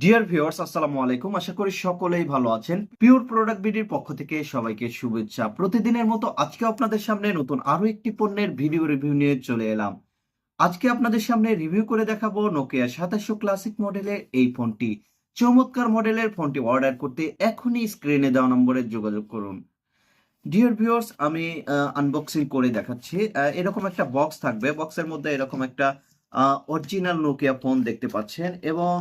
Dear viewers আসসালামু আলাইকুম। আশা করি সকলেই ভালো আছেন। পিওর প্রোডাক্ট বিডির পক্ষ থেকে সবাইকে শুভেচ্ছা। প্রতিদিনের মতো আজকে আপনাদের সামনে নতুন আরও একটি পণ্যের ভিডিও রিভিউ নিয়ে চলে এলাম। আজকে আপনাদের সামনে রিভিউ করে দেখাবো নোকিয়া সাতাশশো ক্লাসিক মডেলের এই ফোনটি। চমৎকার মডেলের ফোনটি অর্ডার করতে এখনই স্ক্রিনে দেওয়া নম্বরে যোগাযোগ করুন। ডিয়ার ভিউয়ার্স আমি আনবক্সিং করে দেখাচ্ছি। এরকম একটা বক্স থাকবে। বক্সের মধ্যে এরকম একটা অরিজিনাল নোকিয়া ফোন দেখতে পাচ্ছেন এবং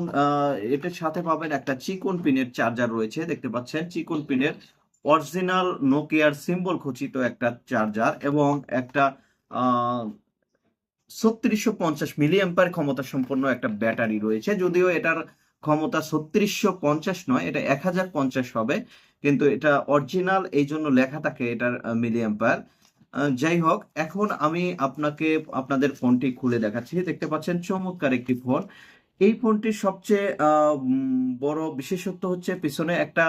এটার সাথে পাবেন একটা চিকন পিনের চার্জার রয়েছে, দেখতে পাচ্ছেন? চিকন পিনের অরিজিনাল নোকিয়ার সিম্বল খচিত একটা চার্জার এবং একটা ছত্রিশশো পঞ্চাশ মিলি অ্যাম্পার ক্ষমতা সম্পন্ন একটা ব্যাটারি রয়েছে, যদিও এটার ক্ষমতা ছত্রিশশো পঞ্চাশ নয়, এটা এক হাজার পঞ্চাশ হবে, কিন্তু এটা অরিজিনাল এই জন্য লেখা থাকে এটার মিলি অ্যাম্পার যাই হোক, এখন আমি আপনাকে, আপনাদের ফোনটি খুলে দেখাচ্ছি। দেখতে পাচ্ছেন, চমৎকার একটি ফোন। এই ফোনটির সবচেয়ে বড় বিশেষত্ব হচ্ছে পিছনে একটা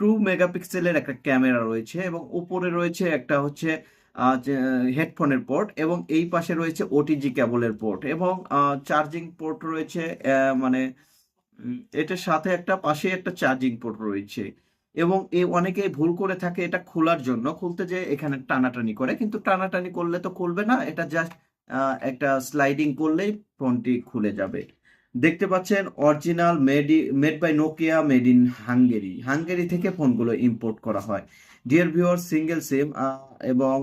টু মেগাপিক্সেলের একটা ক্যামেরা রয়েছে এবং উপরে রয়েছে একটা হচ্ছে হেডফোনের পোর্ট এবং এই পাশে রয়েছে ওটিজি কেবলের পোর্ট এবং চার্জিং পোর্ট রয়েছে মানে এটার সাথে একটা পাশে একটা চার্জিং পোর্ট রয়েছে। এবং এ অনেকে ভুল করে থাকে এটা খোলার জন্য। খুলতে যে এখানে টানাটানি করে, কিন্তু টানাটানি করলে তো খুলবে না, এটা জাস্ট একটা স্লাইডিং করলেই ফোনটি খুলে যাবে। দেখতে পাচ্ছেন original made made by Nokia made in Hungary Hungary থেকে ফোনগুলো ইম্পোর্ট করা হয়। ডিয়ার ভিউয়ার সিঙ্গেল সিম এবং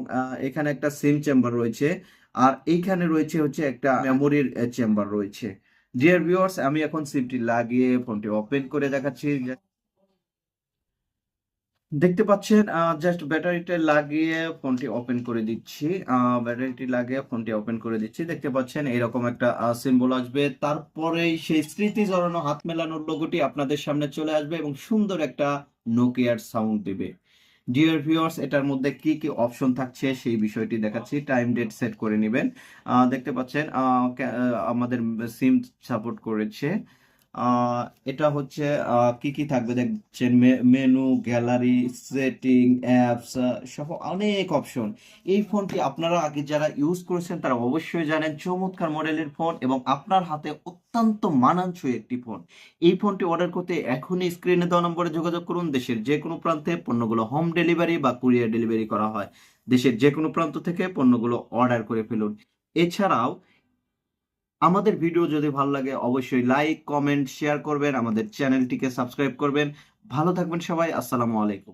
এখানে একটা সিম চেম্বার রয়েছে, আর এইখানে রয়েছে হচ্ছে একটা মেমোরির চেম্বার রয়েছে। ডিয়ার ভিউয়ার্স আমি এখন সিমটি লাগিয়ে ফোনটি ওপেন করে দেখাচ্ছি। দেখতে পাচ্ছেন জাস্ট ব্যাটারিটা লাগিয়ে ফোনটি ওপেন করে দিচ্ছি। ব্যাটারিটি লাগিয়ে ফোনটি ওপেন করে দিচ্ছি। দেখতে পাচ্ছেন, এরকম একটা সিম্বল আসবে। তারপরে সেই স্মৃতি জড়ানো হাত মেলানোর লোগোটি আপনাদের সামনে চলে আসবে এবং সুন্দর একটা নোকিয়ার সাউন্ড দিবে। ডিয়ার ভিউয়ার্স এটার মধ্যে কি কি অপশন থাকছে সেই বিষয়টি দেখাচ্ছি। টাইম ডেট সেট করে নেবেন। দেখতে পাচ্ছেন আমাদের সিম সাপোর্ট করেছে। এটা হচ্ছে কি কি থাকবে দেখছেন? মেনু গ্যালারি সেটিং অ্যাপস সহ অনেক অপশন এই ফোনটি আপনারা আগে যারা ইউজ করেছেন, তারা অবশ্যই জানেন চমৎকার মডেলের ফোন এবং আপনার হাতে অত্যন্ত মানানসই একটি ফোন এই ফোনটি অর্ডার করতে এখনই স্ক্রিনে দেওয়া নম্বরে যোগাযোগ করুন। দেশের যে কোনো প্রান্তে পণ্যগুলো হোম ডেলিভারি বা কুরিয়ার ডেলিভারি করা হয়। দেশের যে কোনো প্রান্ত থেকে পণ্যগুলো অর্ডার করে ফেলুন। এছাড়াও আমাদের ভিডিও যদি ভালো লাগে, অবশ্যই লাইক কমেন্ট শেয়ার করবেন, আমাদের চ্যানেলটিকে সাবস্ক্রাইব করবেন। ভালো থাকবেন সবাই, আসসালামু আলাইকুম।